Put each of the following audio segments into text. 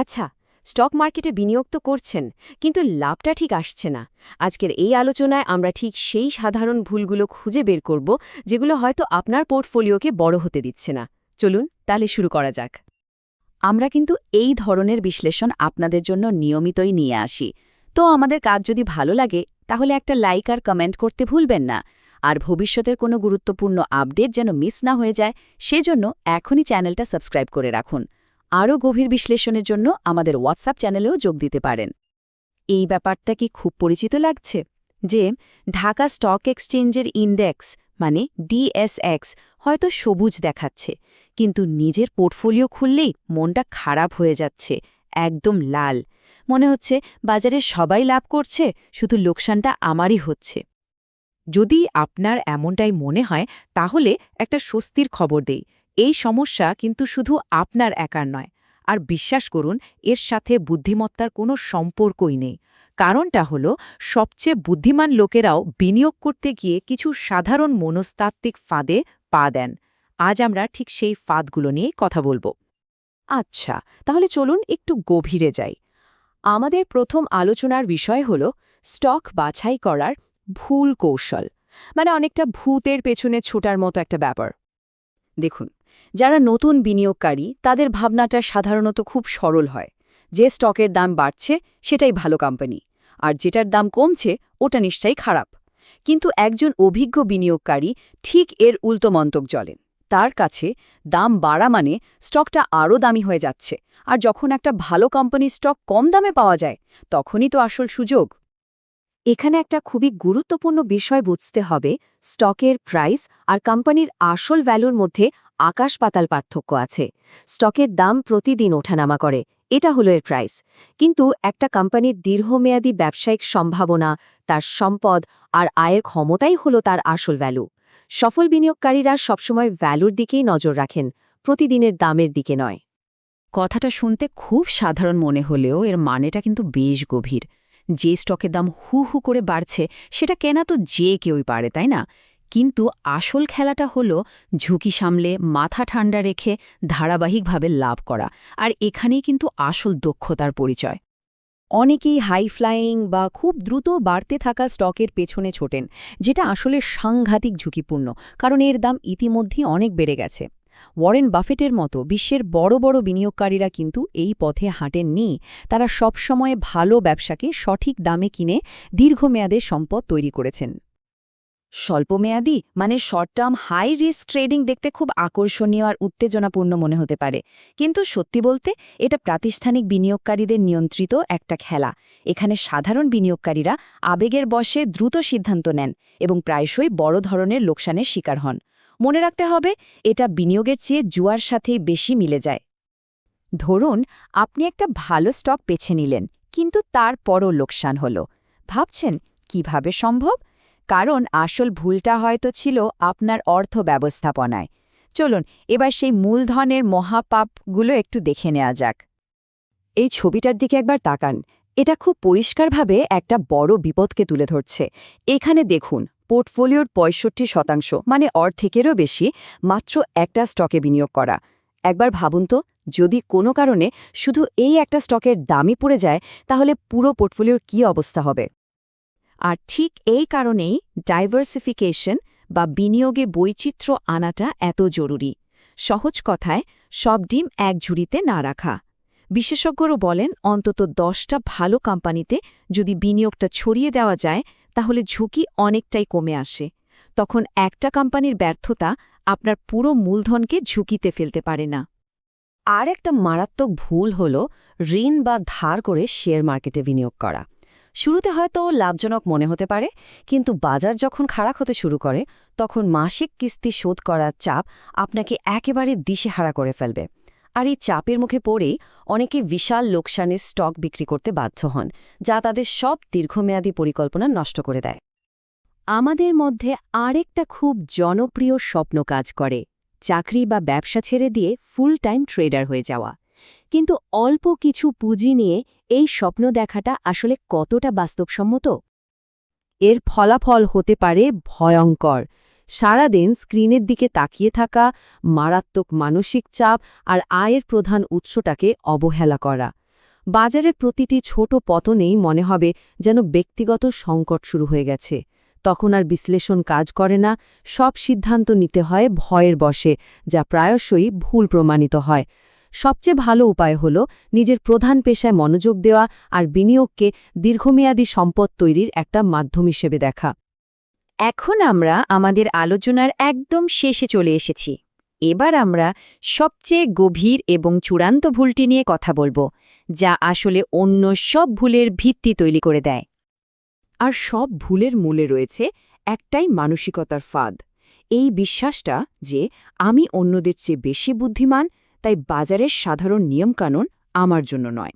আচ্ছা স্টক মার্কেটে বিনিয়োগ তো করছেন, কিন্তু লাভটা ঠিক আসছে না। আজকের এই আলোচনায় আমরা ঠিক সেই সাধারণ ভুলগুলো খুঁজে বের করব, যেগুলো হয়তো আপনার পোর্টফোলিওকে বড় হতে দিচ্ছে না। চলুন, তাহলে শুরু করা যাক। আমরা কিন্তু এই ধরনের বিশ্লেষণ আপনাদের জন্য নিয়মিতই নিয়ে আসি। তো আমাদের কাজ যদি ভালো লাগে, তাহলে একটা লাইক আর কমেন্ট করতে ভুলবেন না। আর ভবিষ্যতের কোনো গুরুত্বপূর্ণ আপডেট যেন মিস না হয়ে যায়, সেজন্য এখনই চ্যানেলটা সাবস্ক্রাইব করে রাখুন। আরও গভীর বিশ্লেষণের জন্য আমাদের হোয়াটসঅ্যাপ চ্যানেলেও যোগ দিতে পারেন। এই ব্যাপারটা কি খুব পরিচিত লাগছে? যে, ঢাকা স্টক এক্সচেঞ্জের ইন্ডেক্স মানে ডিএসএক্স হয়তো সবুজ দেখাচ্ছে, কিন্তু নিজের পোর্টফোলিও খুললেই মনটা খারাপ হয়ে যাচ্ছে, একদম লাল। মনে হচ্ছে বাজারে সবাই লাভ করছে, শুধু লোকসানটা আমারই হচ্ছে। যদি আপনার এমনটাই মনে হয়, তাহলে একটা স্বস্তির খবর দেই। এই সমস্যা কিন্তু শুধু আপনার একার নয়। আর বিশ্বাস করুন, এর সাথে বুদ্ধিমত্তার কোনো সম্পর্কই নেই। কারণটা হলো, সবচেয়ে বুদ্ধিমান লোকেরাও বিনিয়োগ করতে গিয়ে কিছু সাধারণ মনস্তাত্ত্বিক ফাঁদে পা দেন। আজ আমরা ঠিক সেই ফাঁদগুলো নিয়ে কথা বলব। আচ্ছা তাহলে চলুন একটু গভীরে যাই। আমাদের প্রথম আলোচনার বিষয় হল, স্টক বাছাই করার ভুল কৌশল। মানে অনেকটা ভূতের পেছনে ছোটার মতো একটা ব্যাপার। দেখুন যারা নতুন বিনিয়োগকারী, তাদের ভাবনাটা সাধারণত খুব সরল হয়। যে স্টকের দাম বাড়ছে, সেটাই ভালো কোম্পানি। আর যেটার দাম কমছে, ওটা নিশ্চয়ই খারাপ। কিন্তু একজন অভিজ্ঞ বিনিয়োগকারী ঠিক এর উল্টো মন্তক জ্বলেন তার কাছে দাম বাড়া মানে স্টকটা আরও দামি হয়ে যাচ্ছে। আর যখন একটা ভালো কোম্পানির স্টক কম দামে পাওয়া যায়, তখনই তো আসল সুযোগ। এখানে একটা খুবই গুরুত্বপূর্ণ বিষয় বুঝতে হবে, স্টকের প্রাইস আর কোম্পানির আসল ভ্যালুর মধ্যে আকাশ পাতাল পার্থক্য আছে। স্টকের দাম প্রতিদিন ওঠানামা করে, এটা হলো এর প্রাইস। কিন্তু একটা কোম্পানির দীর্ঘমেয়াদী ব্যবসায়িক সম্ভাবনা, তার সম্পদ আর আয়ের ক্ষমতাই হলো তার আসল ভ্যালু। সফল বিনিয়োগকারীরা সবসময় ভ্যালুর দিকেই নজর রাখেন, প্রতিদিনের দামের দিকে নয়। কথাটা শুনতে খুব সাধারণ মনে হলেও এর মানেটা কিন্তু বেশ গভীর। যে স্টকের দাম হু হু করে বাড়ছে, সেটা কেনা তো যে কেউই পারে, তাই না? কিন্তু আসল খেলাটা হলো ঝুঁকি সামলে, মাথা ঠান্ডা রেখে ধারাবাহিকভাবে লাভ করা, আর এখানেই কিন্তু আসল দক্ষতার পরিচয়। অনেকেই হাই ফ্লাইং বা খুব দ্রুত বাড়তে থাকা স্টকের পেছনে ছোটেন, যেটা আসলে সাংঘাতিক ঝুঁকিপূর্ণ, কারণ এর দাম ইতিমধ্যেই অনেক বেড়ে গেছে। ওয়ারেন বাফেটের মতো বিশ্বের বড় বড় বিনিয়োগকারীরা কিন্তু এই পথে হাঁটেননি। তারা সবসময় ভালো ব্যবসাকে সঠিক দামে কিনে দীর্ঘমেয়াদে সম্পদ তৈরি করেছেন। স্বল্পমেয়াদী মানে short term high risk trading দেখতে খুব আকর্ষণীয় আর উত্তেজনাপূর্ণ মনে হতে পারে। কিন্তু সত্যি বলতে, এটা প্রাতিষ্ঠানিক বিনিয়োগকারীদের নিয়ন্ত্রিত একটা খেলা। এখানে সাধারণ বিনিয়োগকারীরা আবেগের বশে দ্রুত সিদ্ধান্ত নেন এবং প্রায়শই বড় ধরনের লোকসানের শিকার হন। মনে রাখতে হবে, এটা বিনিয়োগের চেয়ে জুয়ার সাথেই বেশি মিলে যায়। ধরুন, আপনি একটা ভালো স্টক বেছে নিলেন, কিন্তু তারপরও লোকসান হল। ভাবছেন, কীভাবে সম্ভব? কারণ আসল ভুলটা হয়তো ছিল আপনার অর্থ ব্যবস্থাপনায়। চলুন, এবার সেই মূলধনের মহাপাপগুলো একটু দেখে নেওয়া যাক। এই ছবিটার দিকে একবার তাকান। এটা খুব পরিষ্কারভাবে একটা বড় বিপদকে তুলে ধরছে। এখানে দেখুন, পোর্টফোলিওর পঁয়ষট্টি শতাংশ মানে অর্ধেকেরও বেশি, মাত্র একটা স্টকে বিনিয়োগ করা। একবার ভাবুন তো, যদি কোনো কারণে শুধু এই একটা স্টকের দামই পড়ে যায়, তাহলে পুরো পোর্টফোলিওর কী অবস্থা হবে? আর ঠিক এই কারণেই ডাইভার্সিফিকেশন বা বিনিয়োগে বৈচিত্র্য আনাটা এত জরুরি। সহজ কথায়, সব ডিম এক ঝুড়িতে না রাখা। বিশেষজ্ঞরও বলেন, অন্তত দশটা ভালো কোম্পানিতে যদি বিনিয়োগটা ছড়িয়ে দেওয়া যায়, তাহলে ঝুঁকি অনেকটাই কমে আসে। তখন একটা কোম্পানির ব্যর্থতা আপনার পুরো মূলধনকে ঝুঁকিতে ফেলতে পারে না। আর একটা মারাত্মক ভুল হল ঋণ বা ধার করে শেয়ার মার্কেটে বিনিয়োগ করা। শুরুতে হয়তো লাভজনক মনে হতে পারে, কিন্তু বাজার যখন খারাপ হতে শুরু করে, তখন মাসিক কিস্তি শোধ করার চাপ আপনাকে একেবারে দিশেহারা করে ফেলবে। আর এই চাপের মুখে পড়েই অনেকে বিশাল লোকসানের স্টক বিক্রি করতে বাধ্য হন, যা তাদের সব দীর্ঘমেয়াদী পরিকল্পনা নষ্ট করে দেয়। আমাদের মধ্যে আরেকটা খুব জনপ্রিয় স্বপ্ন কাজ করে, চাকরি বা ব্যবসা ছেড়ে দিয়ে ফুল টাইম ট্রেডার হয়ে যাওয়া। কিন্তু অল্প কিছু পুঁজি নিয়ে এই স্বপ্ন দেখাটা আসলে কতটা বাস্তবসম্মত? এর ফলাফল হতে পারে ভয়ঙ্কর। সারাদিন স্ক্রিনের দিকে তাকিয়ে থাকা, মারাত্মক মানসিক চাপ আর আয়ের প্রধান উৎসটাকে অবহেলা করা। বাজারের প্রতিটি ছোট পতনেই মনে হবে যেন ব্যক্তিগত সংকট শুরু হয়ে গেছে। তখন আর বিশ্লেষণ কাজ করে না, সব সিদ্ধান্ত নিতে হয় ভয়ের বসে যা প্রায়শই ভুল প্রমাণিত হয়। সবচেয়ে ভালো উপায় হল নিজের প্রধান পেশায় মনোযোগ দেওয়া আর বিনিয়োগকে দীর্ঘমেয়াদী সম্পদ তৈরির একটা মাধ্যম হিসেবে দেখা। এখন আমরা আমাদের আলোচনার একদম শেষে চলে এসেছি। এবার আমরা সবচেয়ে গভীর এবং চূড়ান্ত ভুলটি নিয়ে কথা বলব, যা আসলে অন্য সব ভুলের ভিত্তি তৈরি করে দেয়। আর সব ভুলের মূলে রয়েছে একটাই মানসিকতার ফাঁদ। এই বিশ্বাসটা যে আমি অন্যদের চেয়ে বেশি বুদ্ধিমান তাই বাজারের সাধারণ নিয়মকানুন আমার জন্য নয়।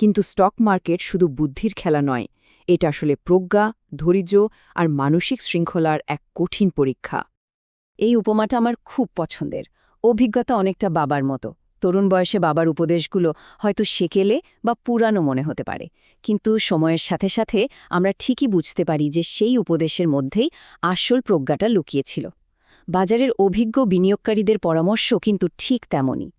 কিন্তু স্টক মার্কেট শুধু বুদ্ধির খেলা নয়, এটা আসলে প্রজ্ঞা, ধৈর্য আর মানসিক শৃঙ্খলার এক কঠিন পরীক্ষা। এই উপমাটা আমার খুব পছন্দের। অভিজ্ঞতা অনেকটা বাবার মতো। তরুণ বয়সে বাবার উপদেশগুলো হয়তো সেকেলে বা পুরানো মনে হতে পারে। কিন্তু সময়ের সাথে সাথে আমরা ঠিকই বুঝতে পারি যে সেই উপদেশের মধ্যেই আসল প্রজ্ঞাটা লুকিয়েছিল। বাজারের অভিজ্ঞ বিনিয়োগকারীদের পরামর্শ কিন্তু ঠিক তেমনই।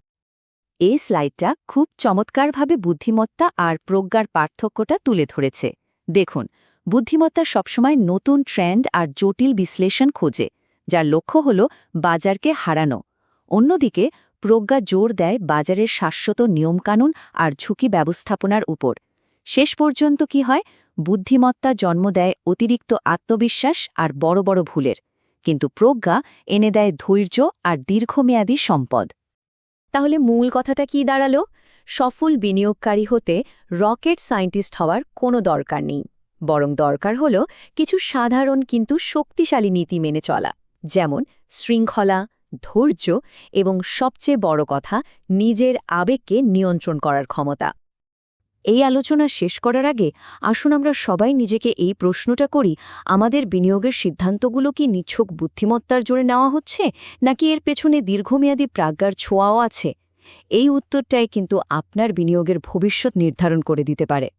এই স্লাইডটা খুব চমৎকারভাবে বুদ্ধিমত্তা আর প্রজ্ঞার পার্থক্যটা তুলে ধরেছে। দেখুন, বুদ্ধিমত্তা সবসময় নতুন ট্রেন্ড আর জটিল বিশ্লেষণ খোঁজে, যার লক্ষ্য হল বাজারকে হারানো। অন্যদিকে, প্রজ্ঞা জোর দেয় বাজারের শাশ্বত নিয়মকানুন আর ঝুঁকি ব্যবস্থাপনার উপর। শেষ পর্যন্ত কি হয়? বুদ্ধিমত্তা জন্ম দেয় অতিরিক্ত আত্মবিশ্বাস আর বড় বড় ভুলের। কিন্তু প্রজ্ঞা এনে দেয় ধৈর্য আর দীর্ঘমেয়াদী সম্পদ। তাহলে মূল কথাটা কি দাঁড়াল? সফল বিনিয়োগকারী হতে রকেট সায়েন্টিস্ট হওয়ার কোনো দরকার নেই। বরং দরকার হল কিছু সাধারণ কিন্তু শক্তিশালী নীতি মেনে চলা। যেমন শৃঙ্খলা, ধৈর্য এবং সবচেয়ে বড় কথা নিজের আবেগকে নিয়ন্ত্রণ করার ক্ষমতা। এই আলোচনা শেষ করার আগে আসুন আমরা সবাই নিজেকে এই প্রশ্নটা করি, আমাদের বিনিয়োগের সিদ্ধান্তগুলো কি নিচ্ছক বুদ্ধিমত্তার জোরে নেওয়া হচ্ছে, নাকি এর পেছনে দীর্ঘমেয়াদী প্রাজ্ঞার ছোঁয়াও আছে? এই উত্তরটাই কিন্তু আপনার বিনিয়োগের ভবিষ্যৎ নির্ধারণ করে দিতে পারে।